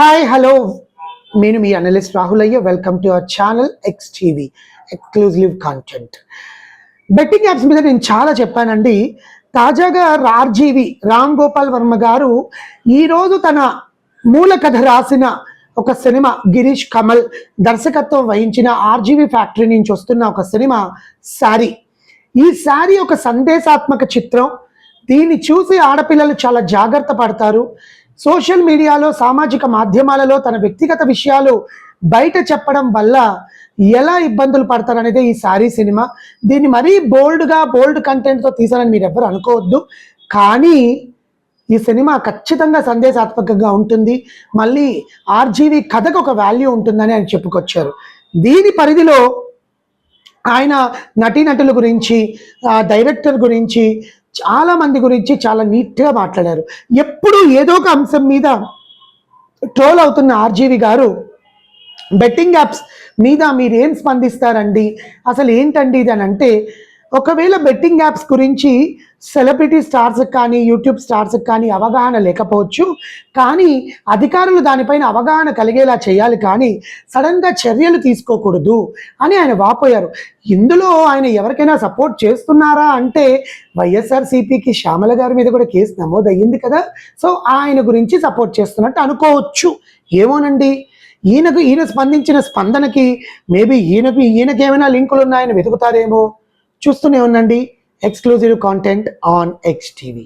Hi hello నేను మీ analyst Rahul అయ్య welcome to our channel X TV exclusive content betting apps మీద నేను చాలా చెప్పానండి. తాజాగా ఆర్జీవి రామ్ గోపాల్ వర్మ గారు ఈరోజు తన మూల కథ రాసిన ఒక సినిమా గిరీష్ కమల్ దర్శకత్వం వహించిన ఆర్జీవి ఫ్యాక్టరీ నుంచి వస్తున్న ఒక సినిమా శారీ. ఈ శారీ ఒక సందేశాత్మక చిత్రం. దీన్ని చూసి ఆడపిల్లలు చాలా జాగ్రత్త పడతారు. సోషల్ మీడియాలో సామాజిక మాధ్యమాలలో తన వ్యక్తిగత విషయాలు బయట చెప్పడం వల్ల ఎలా ఇబ్బందులు పడతారు అనేది ఈ సారీ సినిమా. దీన్ని మరీ బోల్డ్గా బోల్డ్ కంటెంట్తో తీసారని మీరు ఎవ్వరు అనుకోవద్దు. కానీ ఈ సినిమా ఖచ్చితంగా సందేశాత్మకంగా ఉంటుంది. మళ్ళీ ఆర్జీవి కథకు ఒక వాల్యూ ఉంటుందని ఆయన చెప్పుకొచ్చారు. దీని పరిధిలో ఆయన నటీనటుల గురించి డైరెక్టర్ గురించి చాలా మంది గురించి చాలా నీట్గా మాట్లాడారు. ఎప్పుడు ఏదో ఒక అంశం మీద ట్రోల్ అవుతున్న ఆర్జీవి గారు బెట్టింగ్ యాప్స్ మీద మీరేం స్పందిస్తారండి? అసలు ఏంటండి ఇది అని అంటే ఒకవేళ బెట్టింగ్ యాప్స్ గురించి సెలబ్రిటీ స్టార్స్ కానీ యూట్యూబ్ స్టార్స్ కానీ అవగాహన లేకపోవచ్చు కానీ అధికారులు దానిపైన అవగాహన కలిగేలా చేయాలి కానీ సడన్గా చర్యలు తీసుకోకూడదు అని ఆయన వాపోయారు. ఇందులో ఆయన ఎవరికైనా సపోర్ట్ చేస్తున్నారా అంటే వైఎస్ఆర్సీపీకి శ్యామల గారి మీద కూడా కేసు నమోదయ్యింది కదా. సో ఆయన గురించి సపోర్ట్ చేస్తున్నట్టు అనుకోవచ్చు. ఏమోనండి? ఈయనకు ఈయన స్పందించిన స్పందనకి మేబీ ఈయనకు ఈయనకి ఏమైనా లింకులు ఉన్నాయని వెతుకుతారేమో? చూస్తూనే ఉండండి. Exclusive content on X TV